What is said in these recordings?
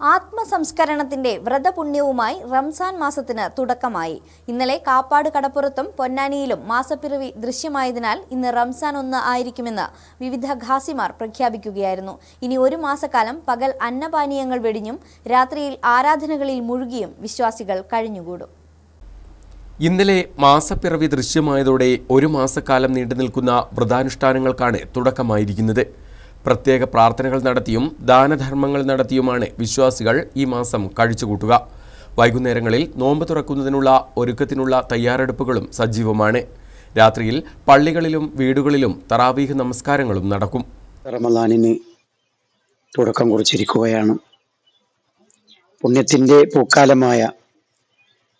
ആത്മസംസ്കരണത്തിന്റെ വ്രതപുണ്യവുമായി റംസാൻ മാസത്തിന് തുടക്കമായി. ഇന്നലെ കാപ്പാട് കടപ്പുറത്തും പൊന്നാനിയിലും മാസപ്പിറവി ദൃശ്യമായതിനാൽ ഇന്ന് റംസാൻ ഒന്ന് ആയിരിക്കുമെന്ന് വിവിധ ഖാസിമാർ പ്രഖ്യാപിക്കുകയായിരുന്നു. ഇനി ഒരു മാസക്കാലം പകൽ അന്നപാനീയങ്ങൾ വെടിഞ്ഞും രാത്രിയിൽ ആരാധനകളിൽ മുഴുകിയും വിശ്വാസികൾ കഴിഞ്ഞുകൂടും. ഇന്നലെ മാസപ്പിറവി ദൃശ്യമായതോടെ ഒരു മാസക്കാലം നീണ്ടുനിൽക്കുന്ന വ്രതാനുഷ്ഠാനങ്ങൾക്കാണ് തുടക്കമായിരിക്കുന്നത്. പ്രത്യേക പ്രാർത്ഥനകൾ നടത്തിയും ദാനധർമ്മങ്ങൾ നടത്തിയുമാണ് വിശ്വാസികൾ ഈ മാസം കഴിച്ചുകൂട്ടുക. വൈകുന്നേരങ്ങളിൽ നോമ്പ് തുറക്കുന്നതിനുള്ള ഒരുക്കത്തിനുള്ള തയ്യാറെടുപ്പുകളും സജീവമാണ്. രാത്രിയിൽ പള്ളികളിലും വീടുകളിലും തറാവീഹ് നമസ്കാരങ്ങളും നടക്കും. റമദാനിന് തുടക്കം കുറിച്ചിരിക്കുകയാണ്. പുണ്യത്തിന്റെ പൂക്കാലമായ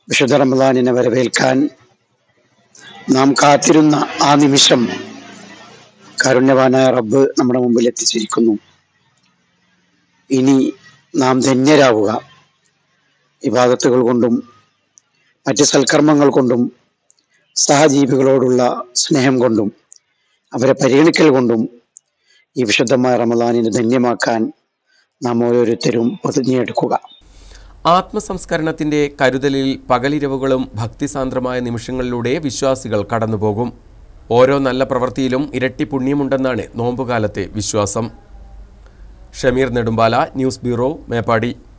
വിശുദ്ധ റമദാനിനെ വരവേൽക്കാൻ നാം കാത്തിരുന്ന ആ നിമിഷം കാരുണ്യവാനായ റബ്ബ് നമ്മുടെ മുമ്പിൽ എത്തിച്ചിരിക്കുന്നു. ഇനി നാം ധന്യരാവുക. ഇബാദത്തുകൾ കൊണ്ടും മറ്റ് സൽക്കർമ്മങ്ങൾ കൊണ്ടും സഹജീവികളോടുള്ള സ്നേഹം കൊണ്ടും അവരെ പരിഗണിക്കൽ കൊണ്ടും ഈ വിശുദ്ധമായ റമദാനിനെ ധന്യമാക്കാൻ നാം ഓരോരുത്തരും പ്രതിജ്ഞയെടുക്കുക ആത്മസംസ്കരണത്തിന്റെ കരുതലിൽ പകലിരവുകളും ഭക്തിസാന്ദ്രമായ നിമിഷങ്ങളിലൂടെ വിശ്വാസികൾ കടന്നുപോകും. ഓരോ നല്ല പ്രവൃത്തിയിലും ഇരട്ടി പുണ്യമുണ്ടെന്നാണ് നോമ്പുകാലത്തെ വിശ്വാസം. Shameer Nedumpala news bureau Meppadi.